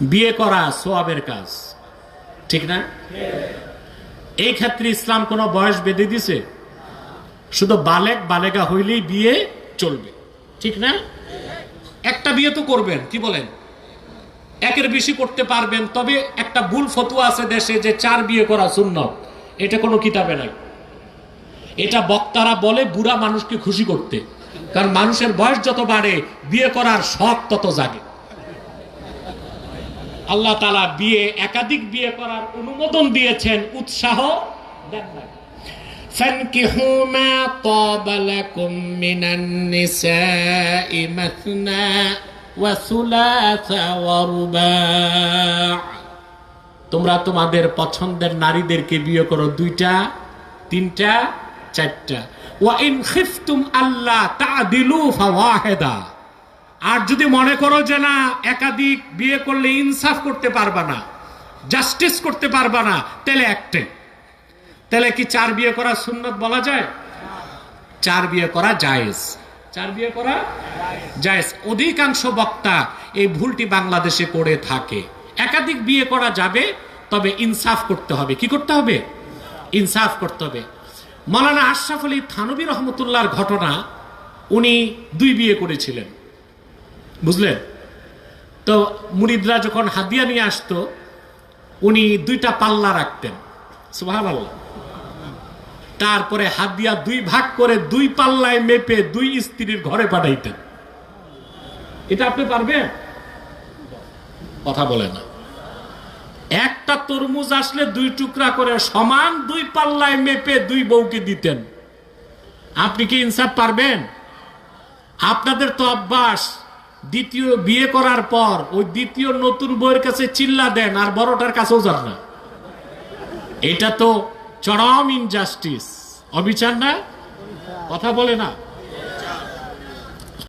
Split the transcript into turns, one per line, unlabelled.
বিয়ে করা সোয়াবের কাজ। ঠিক না? এই ক্ষেত্রে ইসলাম কোনো বয়স বেঁধে দিছে? শুধু বালেক, বালেগা হইলেই বিয়ে চলবে। ঠিক না? একটা বিয়ে তো করবেন, কি বলেন? একের বেশি করতে পারবেন, তবে একটা ভুল ফতুয়া আছে দেশে যে চার বিয়ে করা শূন্য এটা কোনো কিতাবে নাই। এটা বক্তারা বলে বুড়া মানুষকে খুশি করতে। কারণ মানুষের বয়স যত বাড়ে, বিয়ে করার শখ তত জাগে। আল্লাহ তালা বিয়ে একাধিক বিয়ে করার অনুমোদন দিয়েছেন উৎসাহ দেন নাই। فانكحوا ما طاب لكم من النساء مثنى وثلاث ورباع তোমরা তোমাদের পছন্দের নারীদেরকে বিয়ে করো দুইটা তিনটা চারটা ওয়া ইন খিফতুম আল্লাহ তাদিলু ফাওয়াহিদা আর যদি মনে করো যে না, একাধিক বিয়ে করলে ইনসাফ করতে পারবা না, জাস্টিস করতে পারবা না, তাহলে একটাই। তাহলে কি চার বিয়ে করা সুন্নত বলা যায়? চার বিয়ে করা জায়েজ। চার বিয়ে করা জায়েজ। অধিকাংশ বক্তা এই ভুলটি বাংলাদেশে করে থাকে। একাধিক বিয়ে করা যাবে, তবে ইনসাফ করতে হবে। কি করতে হবে? ইনসাফ করতে হবে। মৌলানা আশরাফ আলী থানবী রহমতুল্লাহর ঘটনা, উনি দুই বিয়ে করেছিলেন। বুঝলেন? তো মুরিদরা যখন হাদিয়া নিয়ে আসতো, উনি দুইটা পাল্লা রাখতেন। সুবহানাল্লাহ। তারপরে হাদিয়া দুই ভাগ করে দুই পাল্লায় মেপে দুই স্ত্রীর ঘরে পাঠাইতেন। এটা আপনি পারবেন? কথা বলে না। একটা তরমুজ আসলে দুই টুকরা করে সমান দুই পাল্লায় মেপে দুই বউকে দিতেন। আপনি কি ইনসাফ পারবেন? আপনাদের তো অভ্যাস। দ্বিতীয় বিয়ে করার পর ওই দ্বিতীয় নতুন বইয়ের কাছে চিল্লা দেন আর বড়টার কাছেও যান না। এটা তো চরম ইনজাস্টিস অবিচার না? কথা বলে না।